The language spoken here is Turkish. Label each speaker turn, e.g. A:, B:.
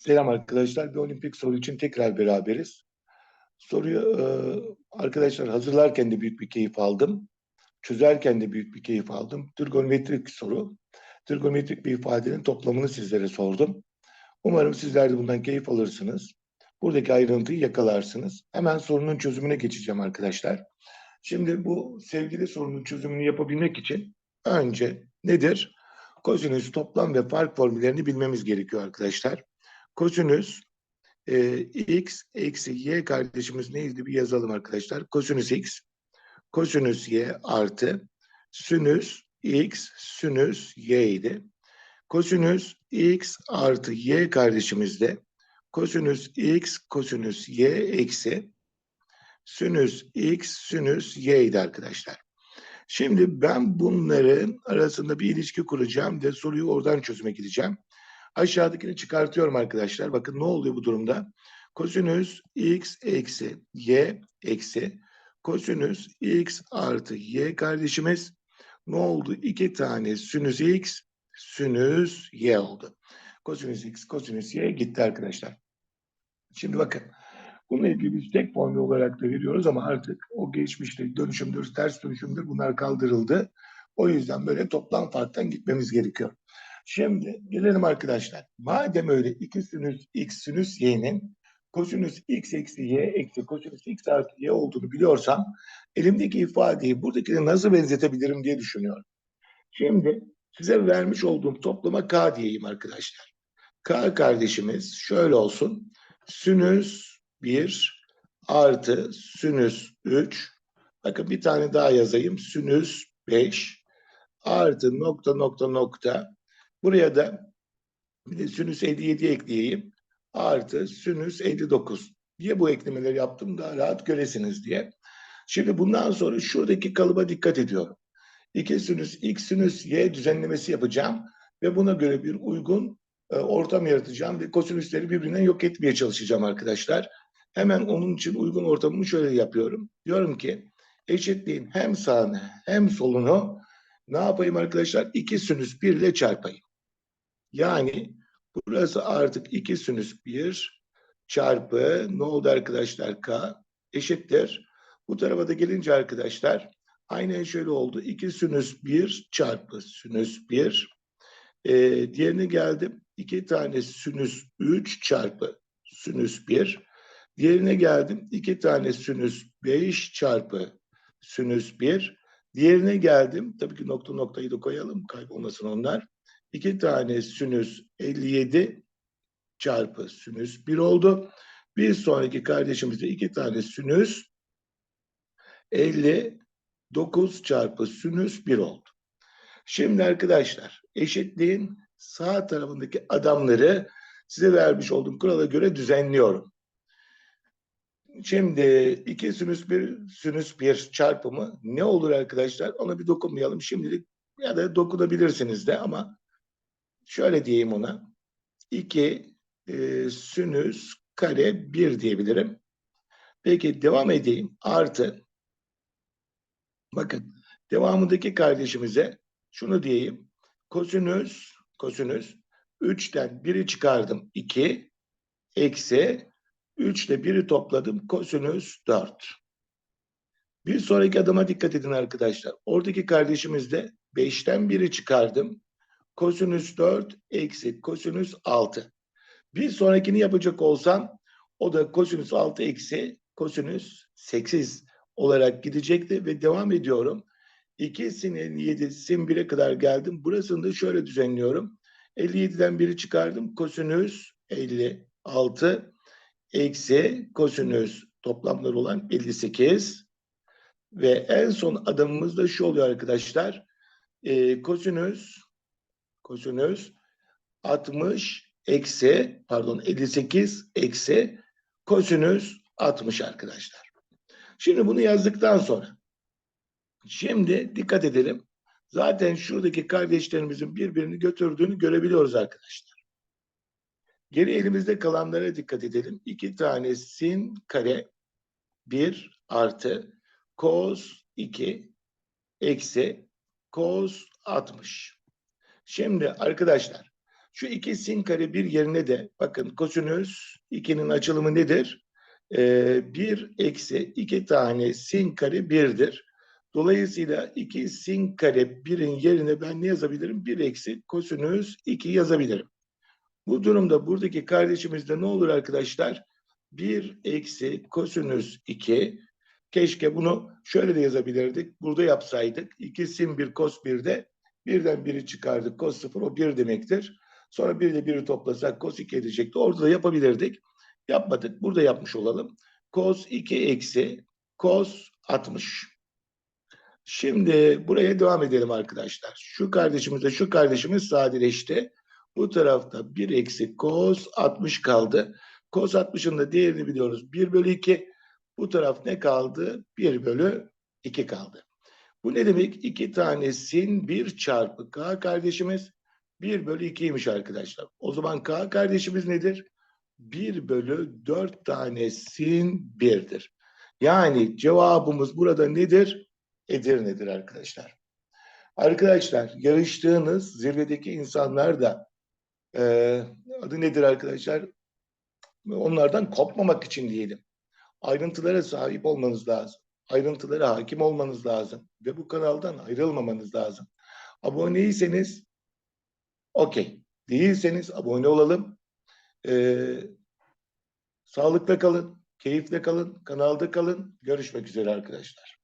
A: Selam arkadaşlar. Bir olimpik soru için tekrar beraberiz. Soruyu e, arkadaşlar hazırlarken de büyük bir keyif aldım. Çözerken de büyük bir keyif aldım. Trigonometrik soru. Trigonometrik bir ifadenin toplamını sizlere sordum. Umarım sizler de bundan keyif alırsınız. Buradaki ayrıntıyı yakalarsınız. Hemen sorunun çözümüne geçeceğim arkadaşlar. Şimdi bu sevgili sorunun çözümünü yapabilmek için önce nedir? Kosinüs toplam ve fark formüllerini bilmemiz gerekiyor arkadaşlar. Kosinüs e, x eksi y kardeşimiz neydi bir yazalım arkadaşlar. Kosinüs x, kosinüs y artı sinüs x, sinüs y idi. Kosinüs x artı y kardeşimiz de kosinüs x, kosinüs y eksi sinüs x, sinüs y idi arkadaşlar. Şimdi ben bunların arasında bir ilişki kuracağım ve soruyu oradan çözüme gideceğim. Aşağıdakini çıkartıyorum arkadaşlar. Bakın ne oluyor bu durumda? Kosinüs x eksi y eksi kosinüs x artı y kardeşimiz ne oldu? İki tane sinüs x sinüs y oldu. Kosinüs x kosinüs y gitti arkadaşlar. Şimdi bakın. Bununla ilgili biz tek formül olarak da veriyoruz ama artık o geçmişte dönüşümdür, ters dönüşümdür bunlar kaldırıldı. O yüzden böyle toplam farktan gitmemiz gerekiyor. Şimdi gelelim arkadaşlar. Madem öyle iki sinüs x sinüs y'nin kosinüs x eksi y eksi kosinüs x artı y olduğunu biliyorsam elimdeki ifadeyi buradakine nasıl benzetebilirim diye düşünüyorum. Şimdi size vermiş olduğum toplama k diyeyim arkadaşlar. K kardeşimiz şöyle olsun. Sinüs 1 artı sinüs 3 bakın bir tane daha yazayım. Sinüs 5 artı nokta nokta nokta Buraya da bir de sinüs 57 ekleyeyim. Artı sinüs 59. Niye bu eklemeleri yaptım? Daha rahat göresiniz diye. Şimdi bundan sonra şuradaki kalıba dikkat ediyorum. 2 sinüs x sinüs y düzenlemesi yapacağım ve buna göre bir uygun e, ortam yaratacağım ve kosinüsleri birbirinden yok etmeye çalışacağım arkadaşlar. Hemen onun için uygun ortamımı şöyle yapıyorum. Diyorum ki eşitliğin hem sağını hem solunu ne yapayım arkadaşlar? 2 sinüs 1 ile çarpayım. Yani burası artık 2 sinüs 1 çarpı ne oldu arkadaşlar k eşittir. Bu tarafa da gelince arkadaşlar aynen şöyle oldu. 2 sinüs 1 çarpı sinüs 1 ee, diğerine geldim. 2 tane sinüs 3 çarpı sinüs 1 diğerine geldim. 2 tane sinüs 5 çarpı sinüs 1 diğerine geldim. Tabii ki nokta noktayı da koyalım kaybolmasın onlar. 2 tane sinüs 57 çarpı sinüs 1 oldu. Bir sonraki kardeşimizde 2 tane sinüs 59 çarpı sinüs 1 oldu. Şimdi arkadaşlar eşitliğin sağ tarafındaki adamları size vermiş olduğum kurala göre düzenliyorum. Şimdi 2 sinüs 1 sinüs 1 çarpımı ne olur arkadaşlar? Ona bir dokunmayalım şimdilik ya da dokunabilirsiniz de ama şöyle diyeyim ona. 2 e, sinüs kare 1 diyebilirim. Peki devam edeyim. Artı bakın devamındaki kardeşimize şunu diyeyim. Kosinüs kosinüs 3'ten 1'i çıkardım 2 eksi 3 ile 1'i topladım kosinüs 4. Bir sonraki adıma dikkat edin arkadaşlar. Oradaki kardeşimiz de 5'ten 1'i çıkardım kosinüs 4 eksi kosinüs 6. Bir sonrakini yapacak olsam o da kosinüs 6 eksi kosinüs 8 olarak gidecekti ve devam ediyorum. 2 sin 7 sin 1'e kadar geldim. Burasını da şöyle düzenliyorum. 57'den 1'i çıkardım. Kosinüs 56 eksi kosinüs toplamları olan 58 ve en son adımımız da şu oluyor arkadaşlar. E, kosinüs kosinüs 60 eksi pardon 58 eksi kosinüs 60 arkadaşlar. Şimdi bunu yazdıktan sonra şimdi dikkat edelim. Zaten şuradaki kardeşlerimizin birbirini götürdüğünü görebiliyoruz arkadaşlar. Geri elimizde kalanlara dikkat edelim. İki tane sin kare 1 artı cos 2 eksi cos 60. Şimdi arkadaşlar Şu iki sin kare bir yerine de bakın kosinüs 2'nin açılımı nedir? Ee, 1 eksi 2 tane sin kare 1'dir. Dolayısıyla 2 sin kare 1'in yerine ben ne yazabilirim? 1 eksi kosinüs 2 yazabilirim. Bu durumda buradaki kardeşimizde ne olur arkadaşlar? 1 eksi kosinüs 2. Keşke bunu şöyle de yazabilirdik. Burada yapsaydık. 2 sin 1 kos 1'de birden biri çıkardık. Kos 0 o 1 demektir. Sonra 1 ile 1'i toplasak kos 2 edecekti. Orada da yapabilirdik. Yapmadık. Burada yapmış olalım. Kos 2 eksi kos 60. Şimdi buraya devam edelim arkadaşlar. Şu kardeşimizle şu kardeşimiz sadeleşti. Bu tarafta 1 eksi cos 60 kaldı. Cos 60'ın da değerini biliyoruz. 1 bölü 2. Bu taraf ne kaldı? 1 bölü 2 kaldı. Bu ne demek? 2 tane sin 1 çarpı k kardeşimiz 1 bölü 2'ymiş arkadaşlar. O zaman k kardeşimiz nedir? 1 bölü 4 tane sin 1'dir. Yani cevabımız burada nedir? Edirne'dir arkadaşlar. Arkadaşlar yarıştığınız zirvedeki insanlar da e, adı nedir arkadaşlar? Onlardan kopmamak için diyelim. Ayrıntılara sahip olmanız lazım. Ayrıntılara hakim olmanız lazım. Ve bu kanaldan ayrılmamanız lazım. Aboneyseniz okey. Değilseniz abone olalım. Ee, sağlıkla kalın, keyifle kalın, kanalda kalın. Görüşmek üzere arkadaşlar.